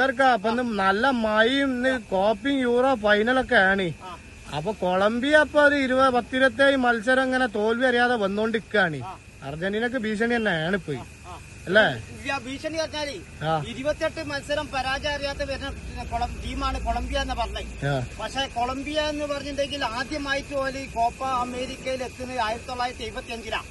മൂപ്പേർക്ക അപ്പൊ നല്ല മഴയും കോപ്പിംഗ് കോപ്പിയും യൂറോ ഫൈനലൊക്കെ ആണ്. അപ്പൊ കൊളംബിയ അപ്പൊ ഒരു ഇരുപത് പത്തിരുപത്തേഴ് മത്സരം ഇങ്ങനെ തോൽവി അറിയാതെ വന്നോണ്ടിരിക്കാണ്. അർജന്റീനക്ക് ഭീഷണി തന്നെയാണ് ഇപ്പൊ. അല്ലേ? ഭീഷണി പറഞ്ഞാൽ ആ. ഇരുപത്തെട്ട് മത്സരം പരാജയം അറിയാത്ത വരുന്ന ടീമാണ് കൊളംബിയ എന്ന് പറഞ്ഞത്. പക്ഷെ കൊളംബിയ എന്ന് പറഞ്ഞിട്ടുണ്ടെങ്കിൽ ആദ്യമായിട്ട് പോലെ കോപ്പ അമേരിക്കയിൽ എത്തുന്നത് ആയിരത്തി തൊള്ളായിരത്തി എഴുപത്തി അഞ്ചിലാണ്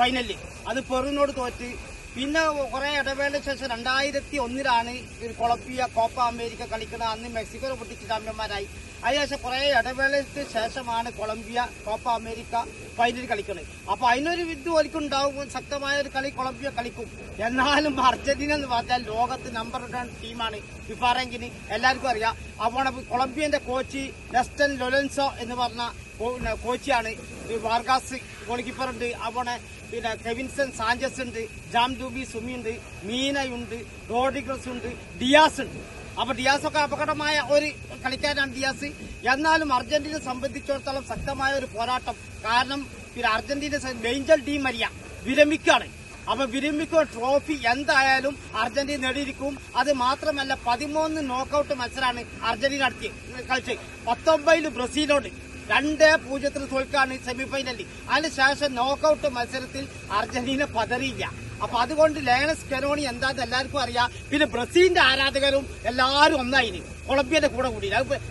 ഫൈനലിൽ അത് പെറുവിനോട് തോറ്റ്. പിന്നെ കുറെ ഇടവേളയ്ക്ക് ശേഷം രണ്ടായിരത്തി ഒന്നിലാണ് കൊളംബിയ കോപ്പ അമേരിക്ക കളിക്കുന്നത്. അന്ന് മെക്സിക്കോ പൊട്ടിച്ച് ചാമ്പ്യന്മാരായി. അതിനുശേഷം കുറെ ഇടവേളയ്ക്ക് ശേഷമാണ് കൊളംബിയ കോപ്പ അമേരിക്ക ഫൈനൽ കളിക്കുന്നത്. അപ്പൊ അതിനൊരു വിദ്യ ഉണ്ടാവും. ശക്തമായ ഒരു കളി കൊളംബിയ കളിക്കും. എന്നാലും അർജന്റീന എന്ന് പറഞ്ഞാൽ ലോകത്ത് നമ്പർ വൺ ടീമാണ് ഫിഫ റാങ്കിന് എല്ലാവർക്കും അറിയാം. അപ്പോൾ കൊളംബിയന്റെ കോച്ച് നെസ്റ്റൻ ലൊലൻസോ എന്ന് പറഞ്ഞ പിന്നെ കോച്ചാണ് ഈ വാർഗാസ് ഗോൾ കീപ്പർ ഉണ്ട് അവിടെ പിന്നെ കെവിൻസൺ സാഞ്ചസ് ഉണ്ട് ജാം ദുബി സുമി ഉണ്ട് മീനയുണ്ട് റോഡിഗ്രസ് ഉണ്ട് ഡിയാസ് ഉണ്ട്. അപ്പൊ ഡിയാസ് ഒക്കെ അപകടമായ ഒരു കളിക്കാരാണ് ഡിയാസ്. എന്നാലും അർജന്റീന സംബന്ധിച്ചിടത്തോളം ശക്തമായ ഒരു പോരാട്ടം. കാരണം പിന്നെ അർജന്റീന ഡേഞ്ചർ ടീം അല്ല വിരമിക്കുകയാണ് അപ്പൊ വിരമിക്കുക ട്രോഫി എന്തായാലും അർജന്റീന നേടിയിരിക്കും. അത് മാത്രമല്ല പതിമൂന്ന് നോക്കൌട്ട് മത്സരമാണ് അർജന്റീന നടത്തി കളിച്ച് പത്തൊമ്പതിൽ ബ്രസീലോട് രണ്ട് പൂജ്യത്തിന് തോൽക്കാണ് സെമിഫൈനലിൽ അതിനുശേഷം നോക്കൌട്ട് മത്സരത്തിൽ അർജന്റീന പതറിയില്ല. അപ്പൊ അതുകൊണ്ട് ലേണസ് കെറോണി എന്താന്ന് എല്ലാവർക്കും അറിയാം. പിന്നെ ബ്രസീലിന്റെ ആരാധകരും എല്ലാവരും ഒന്നായിന്. കൊളംബിയന്റെ കൂടെ കൂടി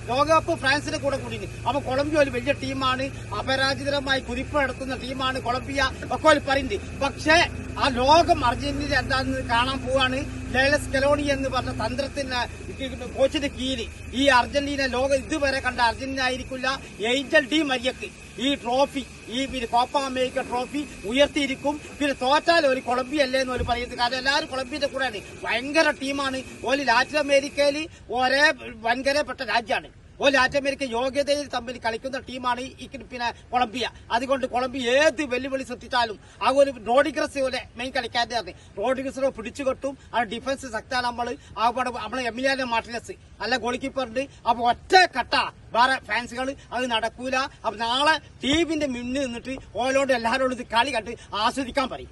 ലോകകപ്പ് ഫ്രാൻസിന്റെ കൂടെ കൂടി അപ്പൊ കൊളംബിയ ഒരു വലിയ ടീമാണ്. അപരാജിതരമായി കുതിപ്പ് നടത്തുന്ന ടീമാണ് കൊളംബിയ. ഒക്കെ പറയുന്നത് പക്ഷേ ആ ലോകം അർജന്റീന എന്താന്ന് കാണാൻ പോവാണ്. ലേലസ് കെലോണി എന്ന് പറഞ്ഞ തന്ത്രത്തിന് കോച്ചിന് കീഴിൽ ഈ അർജന്റീന ലോകം ഇതുവരെ കണ്ട അർജന്റീന ആയിരിക്കില്ല ഏഞ്ചൽ ഡി മരിയക്ക് ഈ ട്രോഫി ഈ പിന്നെ കോപ്പ അമേരിക്ക ട്രോഫി ഉയർത്തിയിരിക്കും. പിന്നെ തോറ്റാൽ ഒരു കൊളംബിയ അല്ലേ എന്ന് ഒരു പറയുന്നത് കാരണം എല്ലാവരും കൊളംബിയന്റെ കൂടെയാണ്. ഭയങ്കര ടീമാണ്. ഓൽ ലാറ്റിൻ അമേരിക്കയിൽ ഒരേ വൻകരപ്പെട്ട രാജ്യമാണ്. ഓ ലാറ്റിൻ അമേരിക്ക യോഗ്യതയിൽ തമ്മിൽ കളിക്കുന്ന ടീമാണ് ഈ പിന്നെ കൊളംബിയ. അതുകൊണ്ട് കൊളംബിയ ഏത് വെല്ലുവിളി സൃഷ്ടിച്ചാലും ആ ഒരു റോഡിഗ്രസ് പോലെ മെയിൻ കളിക്കാരനാണ് റോഡിഗ്രസിനെ പിടിച്ചു കെട്ടും. ആ ഡിഫൻസ് ശക്താണ് നമ്മൾ ആ നമ്മളെ എമിലിയാനോ മാർട്ടിനസ് അല്ല ഗോൾ കീപ്പറുണ്ട് അപ്പൊ ഒറ്റ കട്ട. വേറെ ഫാൻസുകൾ അത് നടക്കൂല. അപ്പൊ നാളെ ടീമിന്റെ മുന്നിൽ നിന്നിട്ട് ഓലോട് എല്ലാവരോടും കളി കണ്ട് ആസ്വദിക്കാൻ പറയും.